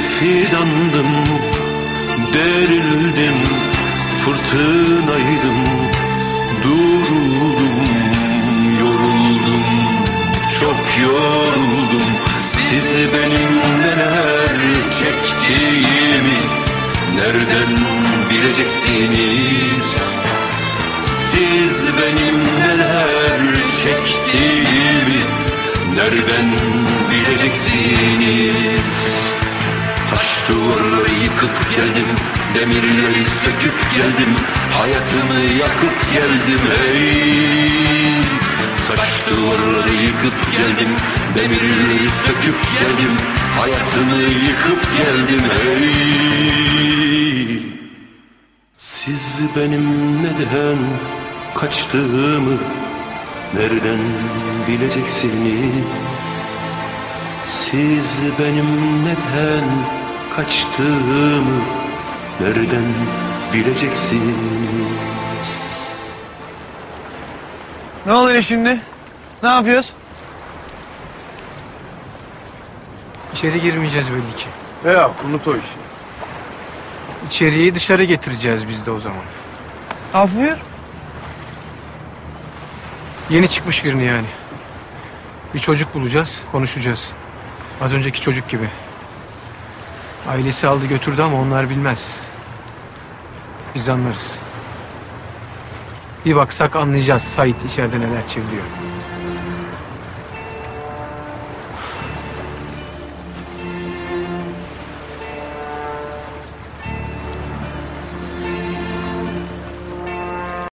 fidandım Derildim Fırtınaydım Duruldum Yoruldum Çok yoruldum. Siz benim neler çektiğimi Nereden bileceksiniz? Siz benim neler çektiğimi Nereden bileceksiniz Taş duvarları yıkıp geldim Demirleri söküp geldim Hayatımı yakıp geldim hey. Taş duvarları yıkıp geldim Demirleri söküp geldim Hayatımı yıkıp geldim hey. Siz benim neden kaçtığımı Nereden bileceksiniz? Siz benim neden kaçtığımı nereden bileceksiniz? Ne oluyor şimdi? Ne yapıyoruz? İçeri girmeyeceğiz belli ki. Ya unut o işi. İçeriği dışarı getireceğiz biz de o zaman. Af buyur. Yeni çıkmış birini yani. Bir çocuk bulacağız, konuşacağız. Az önceki çocuk gibi. Ailesi aldı götürdü ama onlar bilmez. Biz anlarız. Bir baksak anlayacağız Sait içeride neler çeviriyor.